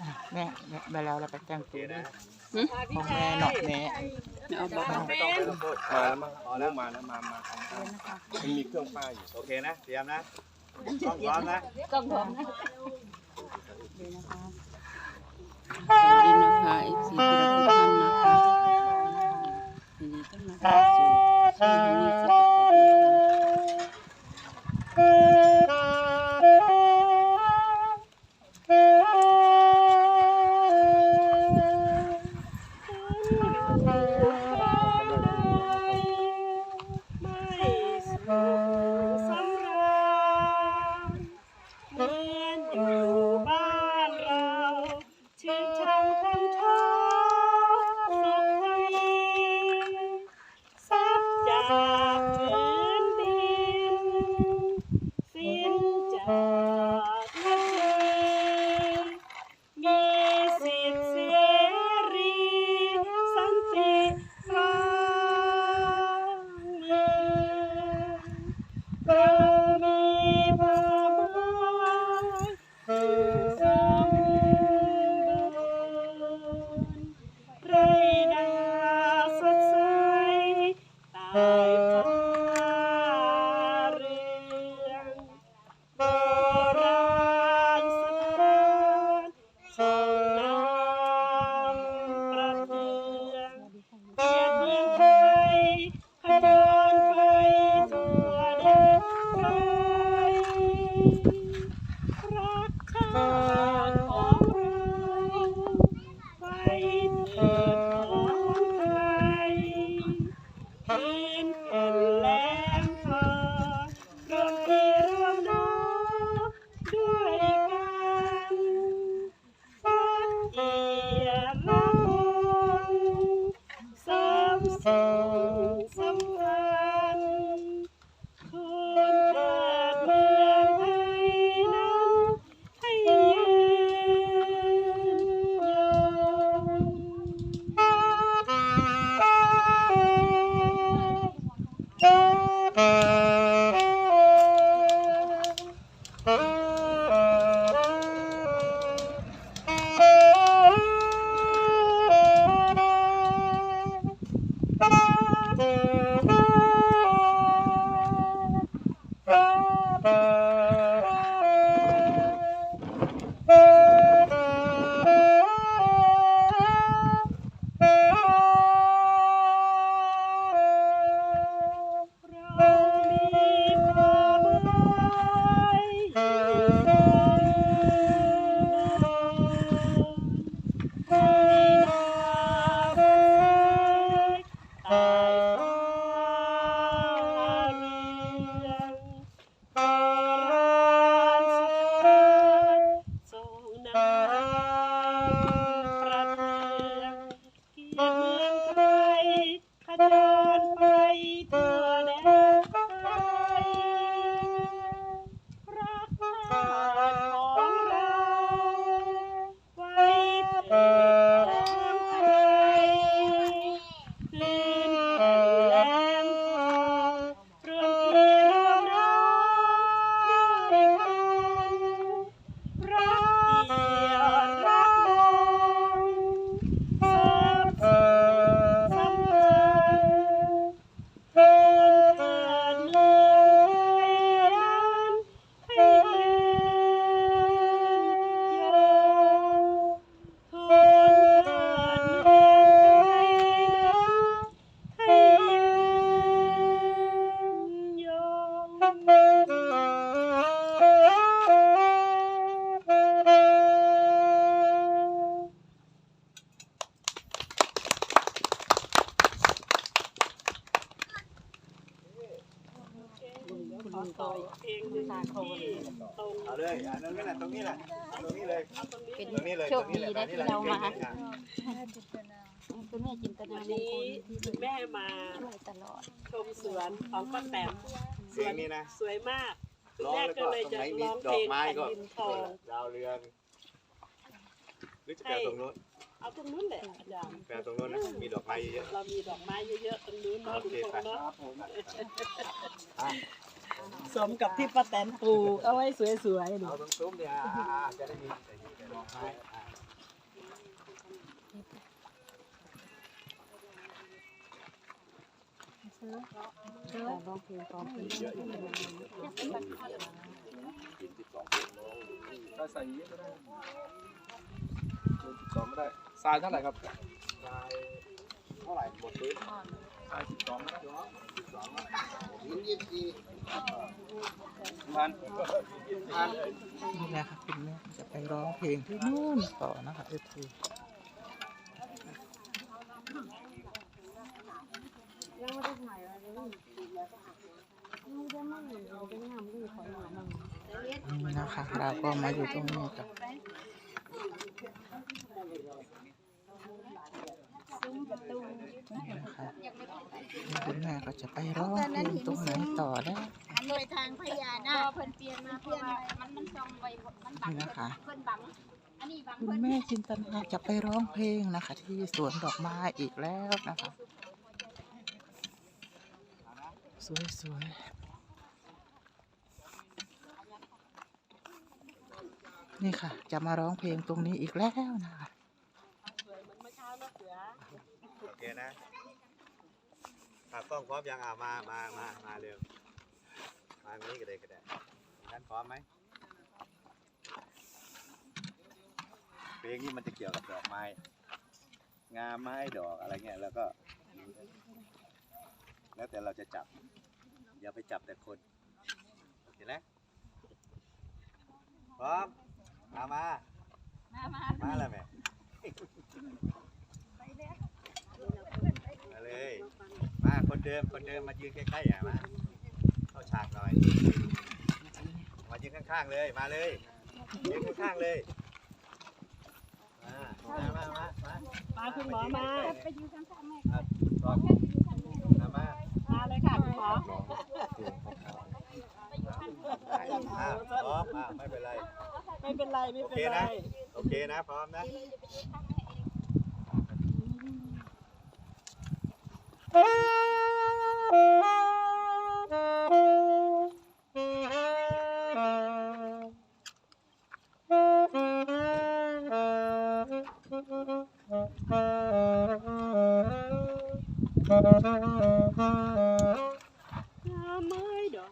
อะแม่แม่ไปแล้วเราไปแจ้งโอเคตัวนะของแม่เนาะแม่เอาบอกไม่ต้องไม่ต้องพูดมาแล้วมาพอแล้วมาแล้วมามามันมีเครื่องป้ายอยู่ โอเคนะ เตรียมนะต้องพร้อมนะต้องพร้อมนะ เมืองไทยขจร คุณลุงก็เพลงหนึ่งที่ตรงเอาเลยอันนั้นไม่น่ะตรงนี้แหละตรงนี้เลยเป็นตรงนี้เลยโชคดีนะที่เรามาตรงนี้แหละคุณแม่จินตนาวันมงนี้คลที่คุณแม่มาช่วยตลอดชมสวนของป้าแตมสเสีวยงนนี้นะสวยมากคุณร้องแม่แล้วก็ก็เลยตรงจะไหนมีร้องดเพอลกงไม้แผ่นก็ดินทองดาวเรืองหรือจะแปลตรงโน้นเอาตรงนู้นแหละอาจารย์แปลตรงโน้นนะมีดอกไม้เยอะเรามีดอกไม้เยอะๆตรงนู้นๆเนาะโอคุณเคพงไปษ์เนาะครับผม สมกับที่ป้าแตนปลูกเอาไว้สวยๆหนูเอาตรงซุ้มเนี่ยจะได้มีดอกไม้ร้องเพลงร้อมเพลงถ้าใส่เยอะก็ได้สองก็ได้ทรายเท่าไหร่ครับทรายเท่าไหร่หมดเลยทรายสิบสอง มันพันนี่แหละค่ะคุณแม่จะไปร้องเพลงที่นู่นต่อนะคะเอฟซีนี่นะคะเราก็มาอยู่ตรงนี้กับ นะคะคุณแม่ก็จะไปร้องเพลงตรงไหนต่อได้อันนี้ไปทางพญานาคเพิ่นเปลี่ยนมาเปลี่ยนไปมันมันซองไปมันบังนี่นะคะเพิ่นบังอันนี้บังคุณเพิ่นแม่จินตนาจะไปร้องเพลงนะคะ ที่สวนดอกไม้อีกแล้วนะคะ สวยๆนี่ค่ะ จะมาร้องเพลงตรงนี้อีกแล้วนะคะ โอเค นะตากล้องพร้อมยังอ่ามามามามาเร็ว มานี้ก็ได้ก็ได้ท่านพร้อมไหมเพลงนี้มันจะเกี่ยวกับดอกไม้ งามไม้ดอกอะไรเงี้ยแล้วก็ แล้วแต่เราจะจับ อย่าไปจับแต่คนโอเคนะพร้อมมามา มามามาแล้วแม่มา เลย มาคนเดิมคนเดิมมายืนใกล้ๆอะมาเข้าฉากหน่อย มายืนข้างๆเลยมาเลยยืนข้างๆเลยมามามามามาคุณหมอมาไปอยู่ข้างๆแม่พร้อมมามามาเลยค่ะคุณหมออ่าพร้อมอ่าไม่เป็นไรไม่เป็นไรไม่โอเป็นเคไรนะโอเคนะพร้อมนะ งามไม้ดอ